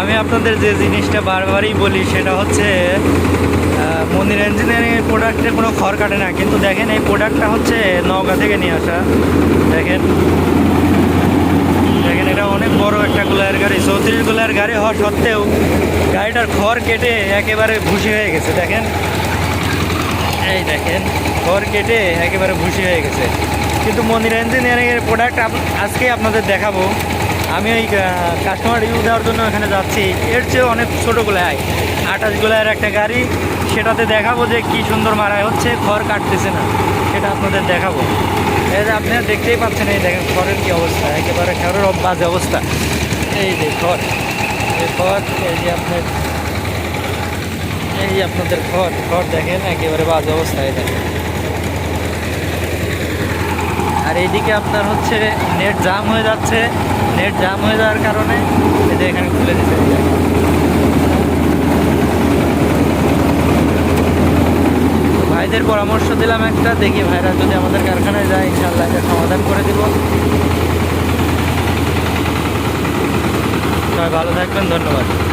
আমি আপনাদের যে জিনিসটা বারবারই বলি, সেটা হচ্ছে মন্দির ইঞ্জিনিয়ারিং প্রোডাক্টে কোনো খড় কাটে না। কিন্তু দেখেন, এই প্রোডাক্টটা হচ্ছে নওগাঁ থেকে নিয়ে আসা। দেখেন দেখেন, এটা অনেক বড় একটা গোলায়ের গাড়ি, চৌত্রিশ গোলায়ের গাড়ি হওয়া সত্ত্বেও গাড়িটার খড় কেটে একেবারে ভুসি হয়ে গেছে। দেখেন, এই দেখেন, খড় কেটে একেবারে ভুসি হয়ে গেছে। কিন্তু মন্দির ইঞ্জিনিয়ারিংয়ের প্রোডাক্ট আজকে আপনাদের দেখাবো। আমি ওই কাস্টমার রিভিউ দেওয়ার জন্য এখানে যাচ্ছি। এর চেয়েও অনেক ছোটো গোলায় আঠাশ গোলায়ের একটা গাড়ি। সেটাতে দেখাবো যে কি সুন্দর মারাই হচ্ছে। খড় কাটতেছে না। সেটা আপনাদের দেখাবো। এই যে আপনারা দেখতেই পাচ্ছেন, এই দেখেন খড়ের কী অবস্থা। একেবারে খড়ের বাজে অবস্থা। এই যে খড় এই খড় এই যে আপনার এই আপনাদের খড় খড় দেখেন, একেবারে বাজে অবস্থায় দেখেন। আর এইদিকে আপনার হচ্ছে, নেট জাম হয়ে যাচ্ছে। নেট জাম হয়ে যাওয়ার কারণে এটা এখানে খুলে দিতে ভাইদের পরামর্শ দিলাম একটা, দেখি ভাইরা যদি আমাদের কারখানায় যায় ইনশাল্লাহ এটা সমাধান করে দিব। সবাই ভালো থাকবেন, ধন্যবাদ।